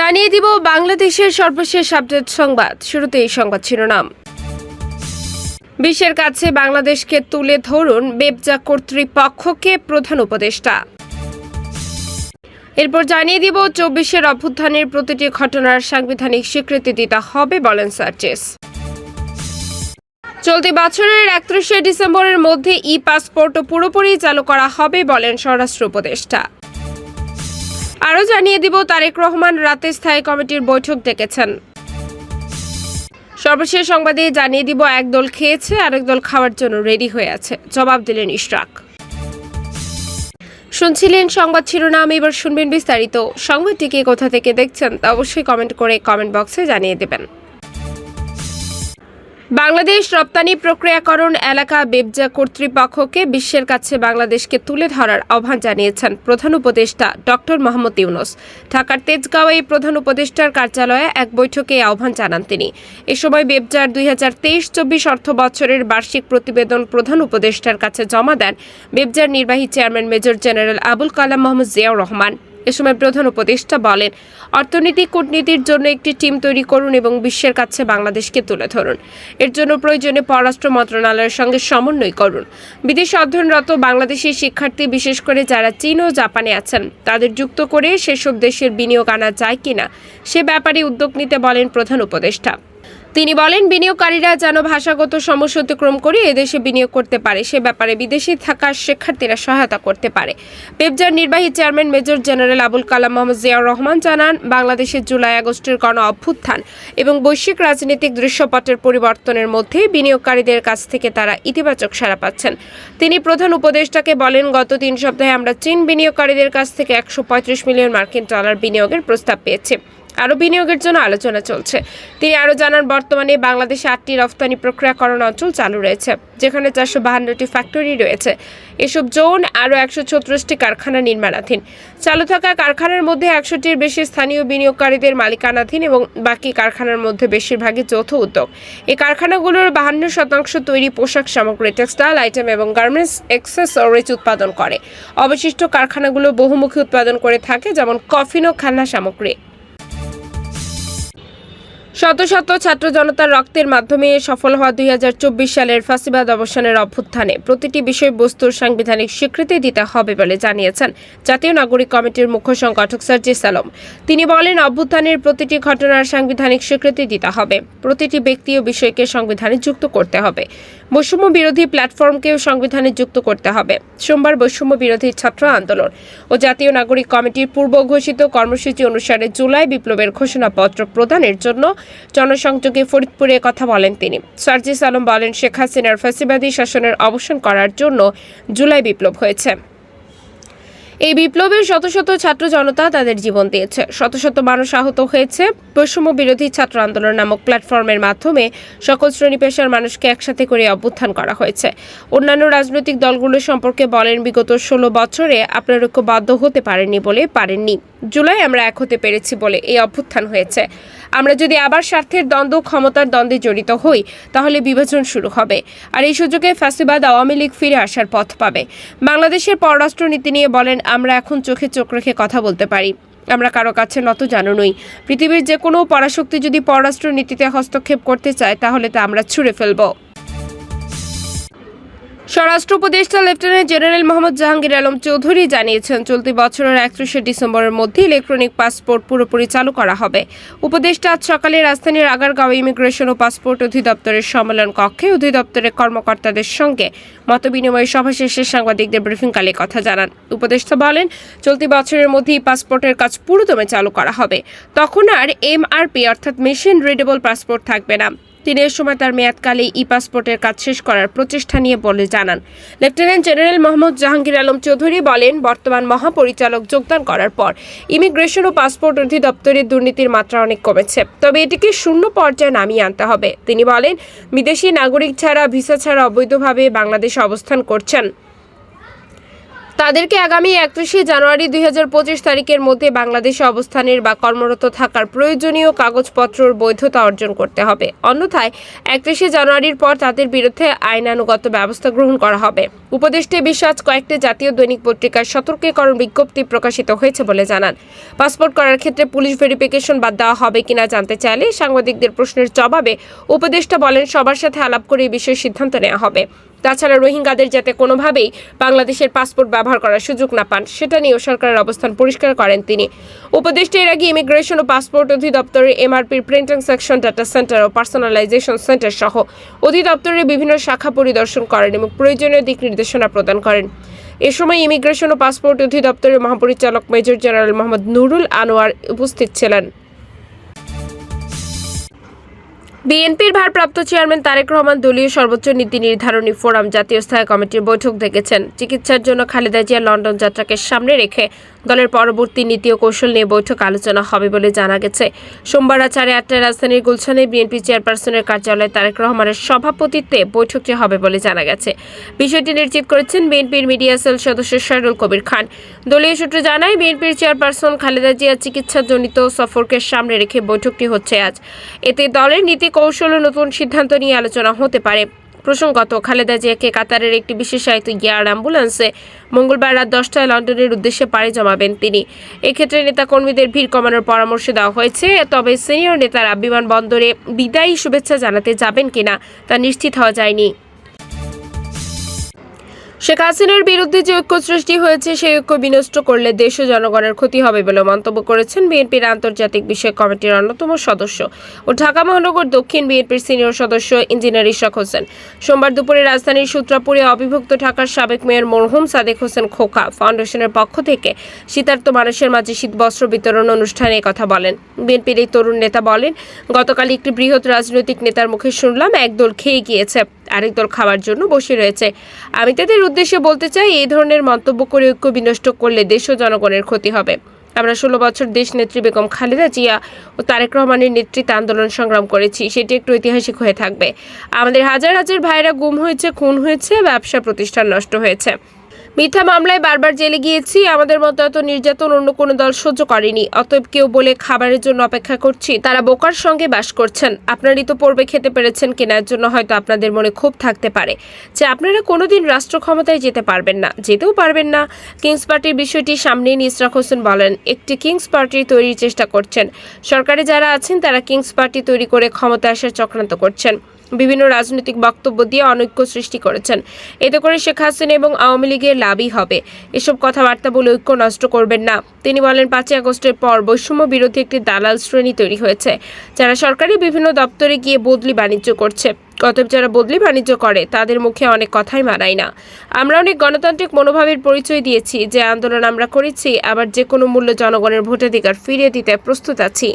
জানিয়ে দিব বাংলাদেশের সর্বশেষ আপডেট সংবাদ। শুরুতে এই সংবাদ শিরোনাম। বিশ্বের কাছে বাংলাদেশকে তুলে ধরুন বেবজা কর্তৃপক্ষকে প্রধান উপদেষ্টা। এরপর জানিয়ে দিব চব্বিশের অভ্যুত্থানের প্রতিটি ঘটনার সাংবিধানিক স্বীকৃতি দিতে হবে বলেন সার্চেস। চলতি বছরের একত্রিশে ডিসেম্বরের মধ্যে ই পাসপোর্টও পুরোপুরি চালু করা হবে বলেন স্বরাষ্ট্র উপদেষ্টা। আরও জানিয়ে দিব, তারেক রহমান রাতে স্থায়ী কমিটির বৈঠক ডেকেছেন। সর্বশেষ সংবাদে জানিয়ে দিব, এক দল খেয়েছে, আরেক দল খাওয়ার জন্য রেডি হয়ে আছে। জবাব দিলেন ইশরাক। শুনছিলেন সংবাদ শিরোনাম, এবার শুনবেন বিস্তারিত। সংবাদটিকে কোথা থেকে দেখছেন তা অবশ্যই কমেন্ট করে কমেন্ট বক্সে জানিয়ে দেবেন। বাংলাদেশ রপ্তানি প্রক্রিয়াকরণ এলাকা বেবজা কর্তৃপক্ষকে বিশ্বের কাছে বাংলাদেশকে তুলে ধরার আহ্বান জানিয়েছেন প্রধান উপদেষ্টা ডক্টর মোহাম্মদ ইউনুস। ঢাকার তেজগাঁওয়ে এই প্রধান উপদেষ্টার কার্যালয়ে এক বৈঠকে আহ্বান জানান তিনি। এ সময় বেবজার দুই হাজার তেইশ চব্বিশ অর্থ বছরের বার্ষিক প্রতিবেদন প্রধান উপদেষ্টার কাছে জমা দেন বেবজার নির্বাহী chairman major general Abul Kalam Mohammad Ziaur Rahman. এ সময় প্রধান উপদেষ্টা বলেন, অর্থনীতি, কূটনীতির জন্য একটি টিম তৈরি করুন এবং বিশ্বের কাছে বাংলাদেশকে তুলে ধরুন। এর জন্য প্রয়োজনে পররাষ্ট্র মন্ত্রণালয়ের সঙ্গে সমন্বয় করুন। বিদেশে অধ্যয়নরত বাংলাদেশি শিক্ষার্থী, বিশেষ করে যারা চীন ও জাপানে আছেন, তাদের যুক্ত করে সেসব দেশের বিনিয়োগ আনা যায় কিনা, সে ব্যাপারে উদ্যোগ নিতে বলেন প্রধান উপদেষ্টা। তিনি বলেন, বিনিয়োগকারীরা যেন ভাষাগত সমস্যা অতিক্রম করে এদেশে বিনিয়োগ করতে পারে, সে ব্যাপারে বিদেশে থাকা শিক্ষার্থীরা সহায়তা করতে পারে। পেপজার নির্বাহী chairman major general Abul Kalam Mohammad Ziaur Rahman জানান বাংলাদেশের জুলাই আগস্টের গণ অভ্যুত্থান এবং বৈশ্বিক রাজনৈতিক দৃশ্যপটের পরিবর্তনের মধ্যে বিনিয়োগকারীদের কাছ থেকে তারা ইতিবাচক সাড়া পাচ্ছেন। তিনি প্রধান উপদেষ্টাকে বলেন, গত তিন সপ্তাহে আমরা চীন বিনিয়োগকারীদের কাছ থেকে একশো পঁয়ত্রিশ মিলিয়ন মার্কিন ডলার বিনিয়োগের প্রস্তাব পেয়েছি। আরও বিনিয়োগের জন্য আলোচনা চলছে। তিনি আরও জানান, বর্তমানে বাংলাদেশে আটটি রফতানি প্রক্রিয়াকরণ অঞ্চল চালু রয়েছে, যেখানে চারশো বাহান্নটি ফ্যাক্টরি রয়েছে। এসব জোন আরও একশো ছত্রিশটি কারখানা নির্মাণাধীন। চালু থাকা কারখানার মধ্যে একশোটির বেশি স্থানীয় বিনিয়োগকারীদের মালিকানাধীন এবং বাকি কারখানার মধ্যে বেশিরভাগই যৌথ উদ্যোগ। এই কারখানাগুলোর বাহান্ন শতাংশ তৈরি পোশাক সামগ্রী, টেক্সটাইল আইটেম এবং গার্মেন্টস এক্সেসরিজ উৎপাদন করে। অবশিষ্ট কারখানাগুলো বহুমুখী উৎপাদন করে থাকে, যেমন কফিন ও খেলনা সামগ্রী। শত শত ছাত্র জনতার রক্তের মাধ্যমে সফল হওয়া দুই হাজার চব্বিশ সালের ফাঁসিবাদ অবসানের অভ্যুত্থানে প্রতিটি বিষয়বস্তুর সাংবিধানিক স্বীকৃতি দিতে হবে বলে জানিয়েছেন জাতীয় নাগরিক কমিটির মুখ্য সংগঠক সার্জিস আলম তিনি বলেন, অভ্যুত্থানের প্রতিটি ঘটনার সাংবিধানিক স্বীকৃতি দিতে হবে। প্রতিটি ব্যক্তি ও বিষয়কে সংবিধানে যুক্ত করতে হবে। বৈষম্য বিরোধী প্ল্যাটফর্মকেও সংবিধানে যুক্ত করতে হবে। সোমবার বৈষম্য বিরোধী ছাত্র আন্দোলন ও জাতীয় নাগরিক কমিটির পূর্ব ঘোষিত কর্মসূচি অনুসারে জুলাই বিপ্লবের ঘোষণাপত্র প্রদানের জন্য জনসংযোগে ফরিদপুরে কথা বলেন তিনি। সার্জিস আলম বলেন, শেখ হাসিনার ফ্যাসিবাদী শাসনের অবসান করার জন্য জুলাই বিপ্লব হয়েছে। এই বিপ্লবের শত শত ছাত্র জনতা তাদের জীবন দিয়েছে। শত শত মানুষ আহত হয়েছে। বৈষম্য বিরোধী ছাত্র আন্দোলন নামক প্ল্যাটফর্মের মাধ্যমে সকল শ্রেণি পেশার মানুষকে একসাথে করে অভ্যুত্থান করা হয়েছে। অন্যান্য রাজনৈতিক দলগুলো সম্পর্কে বলেন, বিগত ষোলো বছরে আপনার বাধ্য হতে পারেননি বলে পারেননি। জুলাই আমরা এক হতে পেরেছি বলে এই অভ্যুত্থান হয়েছে। আমরা যদি আবার স্বার্থের দ্বন্দ্ব, ক্ষমতার দ্বন্দ্বে জড়িত হই, তাহলে বিভাজন শুরু হবে। আর এই সুযোগে ফ্যাসিবাদ আওয়ামী লীগ ফিরে আসার পথ পাবে। বাংলাদেশের পররাষ্ট্রনীতি নিয়ে বলেন, আমরা এখন চোখে চোখ রেখে কথা বলতে পারি। আমরা কারও কাছে নত জানো নই। পৃথিবীর যে কোনো পরাশক্তি যদি পররাষ্ট্রনীতিতে হস্তক্ষেপ করতে চায়, তাহলে তা আমরা ছুঁড়ে ফেলব। স্বরাষ্ট্র উপদেষ্টা লেফটেন্যান্ট জেনারেল মোহাম্মদ জাহাঙ্গীর আলম চৌধুরী জানিয়েছেন, চলতি বছরের একত্রিশে ডিসেম্বরের মধ্যে ইলেকট্রনিক পাসপোর্ট পুরোপুরি চালু করা হবে। উপদেষ্টা আজ সকালে রাজধানীর আগারগাঁও ইমিগ্রেশন ও পাসপোর্ট অধিদপ্তরের সম্মেলন কক্ষে অধিদপ্তরের কর্মকর্তাদের সঙ্গে মতবিনিময় সভা শেষে সাংবাদিকদের ব্রিফিংকালে কথা জানান। উপদেষ্টা বলেন, চলতি বছরের মধ্যেই পাসপোর্টের কাজ পুরোদমে চালু করা হবে। তখন আর এমআরপি অর্থাৎ মেশিন রিডেবল পাসপোর্ট থাকবে না। তিনি এ সময় তার মেয়াদকালে ই পাসপোর্টের কাজ শেষ করার প্রচেষ্টা নিয়ে বলে জানান। লেফটেন্যান্ট জেনারেল মোহাম্মদ জাহাঙ্গীর আলম চৌধুরী বলেন, বর্তমান মহাপরিচালক যোগদান করার পর ইমিগ্রেশন ও পাসপোর্ট অধিদপ্তরের দুর্নীতির মাত্রা অনেক কমেছে। তবে এটিকে শূন্য পর্যায়ে নামিয়ে আনতে হবে। তিনি বলেন, বিদেশি নাগরিক ছাড়া ভিসা ছাড়া অবৈধভাবে বাংলাদেশে অবস্থান করছেন। তাদেরকে আগামী একত্রিশে জানুয়ারি দুই হাজার পঁচিশ তারিখের মধ্যে বাংলাদেশে অবস্থানের বা কর্মরত থাকার প্রয়োজনীয় কাগজপত্রর বৈধতা অর্জন করতে হবে। অন্যথায়, একত্রিশে জানুয়ারির পর তাদের বিরুদ্ধে আইনানুগত ব্যবস্থা গ্রহণ করা হবে। উপদেষ্টা বিশ্বাস, কয়েকটি জাতীয় দৈনিক পত্রিকার সতর্কীকরণ বিজ্ঞপ্তি প্রকাশিত হয়েছে বলে জানান। পাসপোর্ট করার ক্ষেত্রে পুলিশ ভেরিফিকেশন বাদ দেওয়া হবে কিনা জানতে চাইলে সাংবাদিকদের প্রশ্নের জবাবে উপদেষ্টা বলেন, সবার সাথে আলাপ করে এই বিষয়ে সিদ্ধান্ত নেওয়া হবে। তাছাড়া রোহিঙ্গাদের যাতে কোনোভাবেই বাংলাদেশের পাসপোর্ট ব্যবহার করার সুযোগ না পান, সেটা নিয়েও সরকারের অবস্থান পরিষ্কার করেন তিনি। উপদেষ্টা এর আগে ইমিগ্রেশন ও পাসপোর্ট অধিদপ্তরের এমআরপির প্রিন্টিং সেকশন ডাটা সেন্টার ও পার্সোনালাইজেশন সেন্টার সহ অধিদপ্তরের বিভিন্ন শাখা পরিদর্শন করেন এবং প্রয়োজনীয় দিক নির্দেশনা প্রদান করেন। এ সময় ইমিগ্রেশন ও পাসপোর্ট অধিদপ্তরের মহাপরিচালক মেজর জেনারেল মোহাম্মদ নুরুল আনোয়ার উপস্থিত ছিলেন। বিএনপির ভারপ্রাপ্ত চেয়ারম্যান তারেক রহমান দলীয় সর্বোচ্চ নীতি নির্ধারণী ফোরাম জাতীয় স্থায়ী কমিটির বৈঠক দেখেছেন। চিকিৎসার জন্য খালেদা জিয়া লন্ডন যাত্রাকে সামনে রেখে দলের পরবর্তী নীতি ও কৌশল নিয়ে বৈঠক আলোচনা হবে বলে জানা গেছে। সোমবার সাড়ে আটটায় রাজধানীর গুলশানে বিএনপি চেয়ারপারসনের কার্যালয়ে তারেক রহমানের সভাপতিত্বে বৈঠকটি হবে বলে জানা গেছে। বিষয়টি নিশ্চিত করেছেন বিএনপির মিডিয়া সেল সদস্য শাহরুল কবির খান। দলীয় সূত্র জানায়, বিএনপির চেয়ারপারসন খালেদা জিয়া চিকিৎসাজনিত সফরকে সামনে রেখে বৈঠকটি হচ্ছে আজ। এতে দলের নীতি কৌশল ও নতুন সিদ্ধান্ত নিয়ে আলোচনা হতে পারে। প্রসঙ্গত, খালেদা জিয়াকে কাতারের একটি বিশেষায়িত গিয়ার অ্যাম্বুলেন্সে মঙ্গলবার রাত দশটায় লন্ডনের উদ্দেশ্যে পাড়ি জমাবেন তিনি। এক্ষেত্রে নেতাকর্মীদের ভিড় কমানোর পরামর্শ দেওয়া হয়েছে, তবে সিনিয়র নেতারা বিমানবন্দরে বিদায়ী শুভেচ্ছা জানাতে যাবেন কিনা তা নিশ্চিত হওয়া যায়নি। শেখ হাসিনার বিরুদ্ধে যে ঐক্য সৃষ্টি হয়েছে, সেই ঐক্য বিনষ্ট করলে দেশ ও জনগণের ক্ষতি হবে বলে মন্তব্য করেছেন বিএনপির আন্তর্জাতিক বিষয়ক কমিটির অন্যতম সদস্য ও ঢাকা মহানগর দক্ষিণ বিএনপির সিনিয়র সদস্য ইঞ্জিনিয়ার ইশাক হোসেন। সোমবার দুপুরে রাজধানীর সূত্রাপুরে অবিভক্ত ঢাকার সাবেক মেয়র মরহুম সাদেক হোসেন খোকা ফাউন্ডেশনের পক্ষ থেকে শীতার্ত মানুষের মাঝে শীত বস্ত্র বিতরণ অনুষ্ঠানে কথা বলেন। বিএনপির এই তরুণ নেতা বলেন, গতকাল একটি বৃহৎ রাজনৈতিক নেতার মুখে শুনলাম, একদল খেয়ে গিয়েছে। আরেক দল খাওয়ার জন্য বসে রয়েছে। আমি তাদের উদ্দেশ্যে বলতে চাই, এই ধরনের মন্তব্য করে ঐক্য বিনষ্ট করলে দেশ ও জনগণের ক্ষতি হবে। আমরা ষোলো বছর দেশ নেত্রী বেগম খালেদা জিয়া ও তারেক রহমানের নেতৃত্বে আন্দোলন সংগ্রাম করেছি, সেটি একটু ঐতিহাসিক হয়ে থাকবে। আমাদের হাজার হাজার ভাইরা গুম হয়েছে, খুন হয়েছে, ব্যবসা প্রতিষ্ঠান নষ্ট হয়েছে। মিথ্যা মামলায় বারবার জেলে গিয়েছি, আমাদের মতো এত নির্যাতন অন্য কোনো দল সহ্য করেনি। অতএব কেউ বলে খাবারের জন্য অপেক্ষা করছি। তারা বোকার সঙ্গে বাস করছেন। আপনারই তো পূর্বে খেতে পেরেছেন কেনার জন্য হয়তো আপনাদের মনে ক্ষোভ থাকতে পারে যে আপনারা কোনোদিন রাষ্ট্র ক্ষমতায় যেতে পারবেন না, যেতেও পারবেন না। কিংস পার্টির বিষয়টি সামনে নিয়ে ইসরাক হোসেন বলেন, একটি কিংস পার্টি তৈরির চেষ্টা করছেন। সরকারে যারা আছেন, তারা কিংস পার্টি তৈরি করে ক্ষমতায় আসার চক্রান্ত করছেন। বিভিন্ন রাজনৈতিক বক্তব্য দিয়ে অনৈক্য সৃষ্টি করেছেন। এতে করে শেখ হাসিনা এবং আওয়ামী লীগের লাভই হবে। এসব কথাবার্তা বলে ঐক্য নষ্ট করবেন না। তিনি বলেন, পাঁচই আগস্টের পর বৈষম্য বিরোধী একটি দালাল শ্রেণি তৈরি হয়েছে, যারা সরকারি বিভিন্ন দপ্তরে গিয়ে বদলি বাণিজ্য করছে। অতএব যারা বদলি বাণিজ্য করে, তাদের মুখে অনেক কথাই মানায় না। আমরা অনেক গণতান্ত্রিক মনোভাবের পরিচয় দিয়েছি, যে আন্দোলন আমরা করেছি, আবার যে কোনো মূল্য জনগণের ভোটাধিকার ফিরিয়ে দিতে প্রস্তুত আছি।